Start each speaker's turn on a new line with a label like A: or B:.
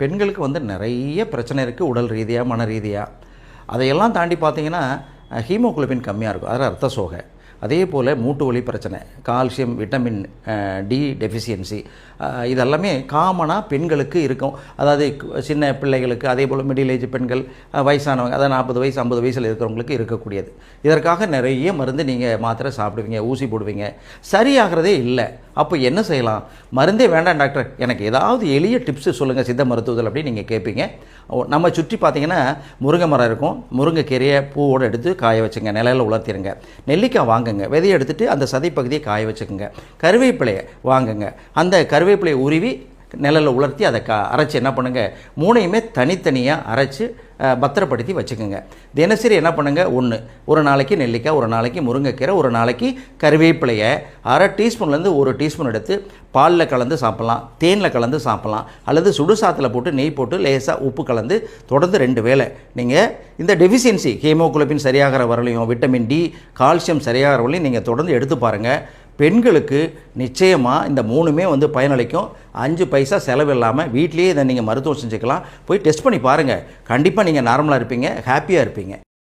A: பெண்களுக்கு வந்து நிறைய பிரச்சனை இருக்குது உடல் ரீதியாக மன ரீதியாக அதையெல்லாம் தாண்டி பார்த்தீங்கன்னா ஹீமோகுளோபின் கம்மியாக இருக்கும். அதாவது ரத்த சோகை. அதே போல் மூட்டு வலி பிரச்சனை கால்சியம் விட்டமின் டி டெஃபிஷியன்சி இதெல்லாமே காமனாக பெண்களுக்கு இருக்கும். அதாவது சின்ன பிள்ளைகளுக்கு அதே போல் மிடில் ஏஜ் பெண்கள் வயசானவங்க அதாவது நாற்பது வயசு ஐம்பது வயசில் இருக்கிறவங்களுக்கு இருக்கக்கூடியது. இதற்காக நிறைய மருந்து நீங்கள் மாத்திரை சாப்பிடுவீங்க ஊசி போடுவீங்க. சரியாகிறதே இல்லை. அப்போ என்ன செய்யலாம்? மருந்தே வேண்டாம் டாக்டர். எனக்கு ஏதாவது எளிய டிப்ஸு சொல்லுங்கள் சித்த மருத்துவத்தில் அப்படின்னு நீங்கள் கேட்பீங்க ஓ, நம்ம சுற்றி பார்த்தீங்கன்னா முருங்கை மரம் இருக்கும். முருங்கைக்கீரையை பூவோடு எடுத்து காய வச்சுங்க நிலையில் உலர்த்திடுங்க நெல்லிக்காய் வாங்குங்க. விதையை எடுத்துட்டு அந்த சதைப்பகுதியை காய வச்சுக்கோங்க. கருவேப்பிலையை வாங்குங்க. அந்த கருவேப்பிலையை உருவி நிழலில் உலர்த்தி அதை க அரைச்சி என்ன பண்ணுங்கள் மூணையுமே தனித்தனியாக அரைச்சி பத்திரப்படுத்தி வச்சுக்கோங்க. தினசரி என்ன பண்ணுங்கள் ஒன்று ஒரு நாளைக்கு நெல்லிக்காய் ஒரு நாளைக்கு முருங்கைக்கீரை ஒரு நாளைக்கு கருவேப்பிலையை அரை டீஸ்பூன்லேருந்து ஒரு டீஸ்பூன் எடுத்து பாலில் கலந்து சாப்பிட்லாம் தேனில் கலந்து சாப்பிட்லாம் அல்லது சுடுசாத்தில் போட்டு நெய் போட்டு லேசாக உப்பு கலந்து தொடர்ந்து ரெண்டு வேளை. நீங்கள் இந்த டெஃபிஷியன்சி ஹீமோகுளோபின் சரியாகிற வரலையும் விட்டமின் டி கால்சியம் சரியாகிற வரலையும் நீங்கள் தொடர்ந்து எடுத்து பாருங்கள் பெண்களுக்கு நிச்சயமாக இந்த மூணுமே வந்து பயனளிக்கும். அஞ்சு பைசா செலவு இல்லாமல் வீட்லேயே இதை நீங்கள் மருத்துவம் செஞ்சுக்கலாம். போய் டெஸ்ட் பண்ணி பாருங்கள் கண்டிப்பாக நீங்கள் நார்மலாக இருப்பீங்க ஹாப்பியாக இருப்பீங்க.